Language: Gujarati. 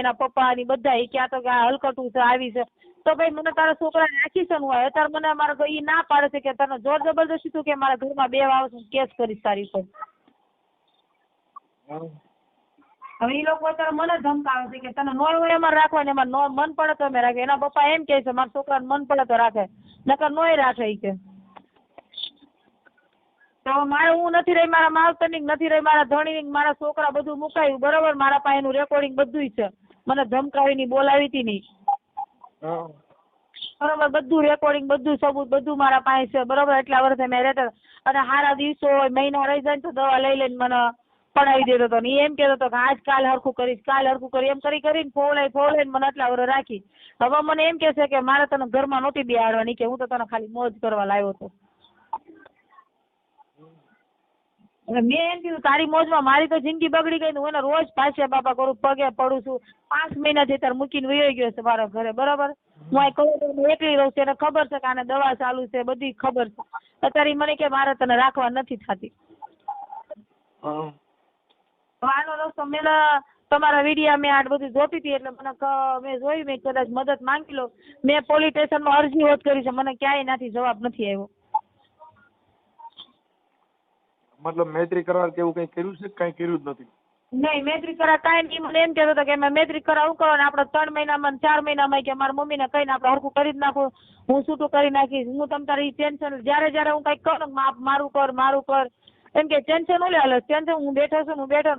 એના પપ્પા ની બધા ક્યાં તો કે આ હલકટું છે આવી છે. તો ભાઈ મને તારા છોકરાને રાખી છે હું? અત્યારે મને મારા ઈ ના પાડે છે કે તને જોર જબરદસ્તી તું કે મારા ઘરમાં બે આવશે કેસ કરીશ તારી ઉપર. હવે ઈ લોકો અત્યારે મને ધમકાવે છે કે તને નો હોય એમાં રાખવા ને એમાં નો મન પડે તો અમે રાખે. એના પપ્પા એમ કહે છે મારા છોકરાને મન પડે તો રાખે. નકર નોય રાખે ઈ કે. તો મારે હું નથી રહી મારા માવતરની નથી રહી મારા ધણીની મારા છોકરા બધું મુકાયું બરોબર? મારા પાસે એનું રેકોર્ડિંગ બધું છે. મને ધમકાવીને બોલાવી હતી નહીં. હમ. બરોબર બધું રેકોર્ડિંગ બધું સબૂત બધું મારા પાસે છે બરોબર? એટલા વર્ષે મેં રહેતા અને સારા દિવસો હોય મહિના રહી જાય ને તો દવા લઈ લઈને મને પડાવી દેતો હતો. ને એમ કહેતો હતો કે આજ કાલ હરખું કરીશ કાલ હરખું કરી એમ કરી કરીને ફોવલાઈ ફોવલાઈને મને આટલા વર્ષ રાખી. હવે મને એમ કે છે કે મારે તને ઘરમાં નહોતી બિહાડવાની કે હું તો તને ખાલી મોજ કરવા લાવ્યો હતો એટલે મેં એમ કીધું તારી મોજમાં મારી તો જિંદગી બગડી ગઈ હું એને રોજ પાછે બાપા કરું પગે પડું છું. પાંચ મહિનાથી તાર મૂકીને વયો ગયો છે મારા ઘરે બરાબર? હું અહીં કહું તો એકલી રહું છું એને ખબર છે કે આને દવા ચાલુ છે બધી ખબર છે. અત્યારે મને કે મારે તને રાખવા નથી થતી. આનો રસ્તો મેં તમારા વિડીયા મેં આ બધું જોતી હતી એટલે મને મેં જોયું મેં કદાચ મદદ માંગી લો. મેં પોલીસ સ્ટેશનમાં અરજી હોત કરી છે મને ક્યાંય નાથી જવાબ નથી આવ્યો. મતલબ મૈત્રી કરાર કે એવું કંઈ કર્યું છે? કઈ કર્યું જ નથી. નહીં, મૈત્રી કરાર કાંઈ નહીં. મને એમ કહેતો હતો કે મેં મેત્રી હું કરો ને આપણે ત્રણ મહિનામાં ચાર મહિનામાં કે મારા મમ્મીને કહીને આપણે હરખું કરી જ નાખું. હું છૂટું કરી નાખીશ. હું તમ તારી ટેન્શન, જ્યારે જ્યારે હું કંઈક કહું ને મારું કર મારું કર. એમ કે ટેન્શન ઓલે હાલે. ટેન્શન, હું બેઠો છું હું બેઠો